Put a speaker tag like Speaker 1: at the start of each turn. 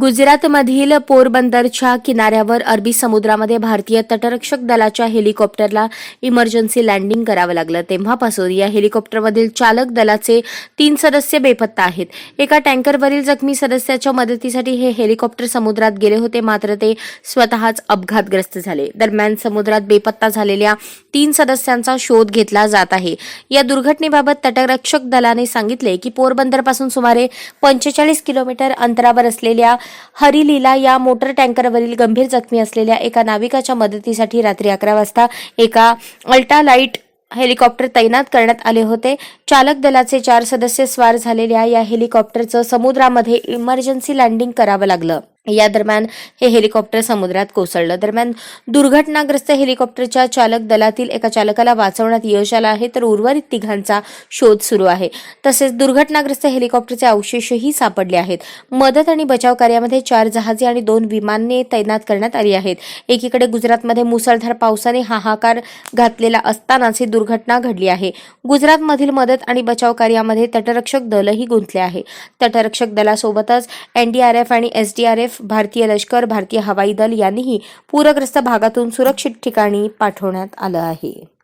Speaker 1: गुजरातमधील पोरबंदरच्या किनाऱ्यावर अरबी समुद्रामध्ये भारतीय तटरक्षक दलाच्या हेलिकॉप्टरला इमर्जन्सी लँडिंग करावं लागलं. तेव्हापासून या हेलिकॉप्टरमधील चालक दलाचे तीन सदस्य बेपत्ता आहेत. एका टँकरवरील जखमी सदस्याच्या मदतीसाठी हे हेलिकॉप्टर समुद्रात गेले होते मात्र ते स्वतःच अपघातग्रस्त झाले. दरम्यान समुद्रात बेपत्ता झालेल्या तीन सदस्यांचा शोध घेतला जात आहे. या दुर्घटनेबाबत तटरक्षक दलाने सांगितले की पोरबंदरपासून सुमारे पंचेचाळीस किलोमीटर अंतरावर असलेल्या हरिलीला या मोटर टँकरवरील गंभीर जखमी असलेल्या एका नाविकाच्या मदतीसाठी रात्री अकरा वाजता एका अल्ट्रालाइट हेलिकॉप्टर तैनात करण्यात आले होते. चालक दलाचे चार सदस्य स्वार झालेल्या या हेलिकॉप्टरचं समुद्रामध्ये इमर्जन्सी लँडिंग करावं लागलं. या दरम्यान हे हेलिकॉप्टर समुद्रात कोसळलं. दरम्यान दुर्घटनाग्रस्त हेलिकॉप्टरच्या चालक दलातील एका चालकाला वाचवण्यात यश आलं आहे तर उर्वरित तिघांचा शोध सुरू आहे. तसेच दुर्घटनाग्रस्त हेलिकॉप्टरचे अवशेषही सापडले आहेत. मदत आणि बचाव कार्यामध्ये चार जहाजे आणि दोन विमाने तैनात करण्यात आली आहेत. एकीकडे गुजरातमध्ये मुसळधार पावसाने हाहाकार घातलेला असतानाच ही दुर्घटना घडली आहे. गुजरातमधील मदत आणि बचाव कार्यामध्ये तटरक्षक दलही गुंतले आहे. तटरक्षक दलासोबतच एनडीआरएफ आणि एसडीआरएफ भारतीय लष्कर भारतीय हवाई दल यांनीही पूरग्रस्त भागातून सुरक्षित ठिकाणी पाठवण्यात आलं आहे.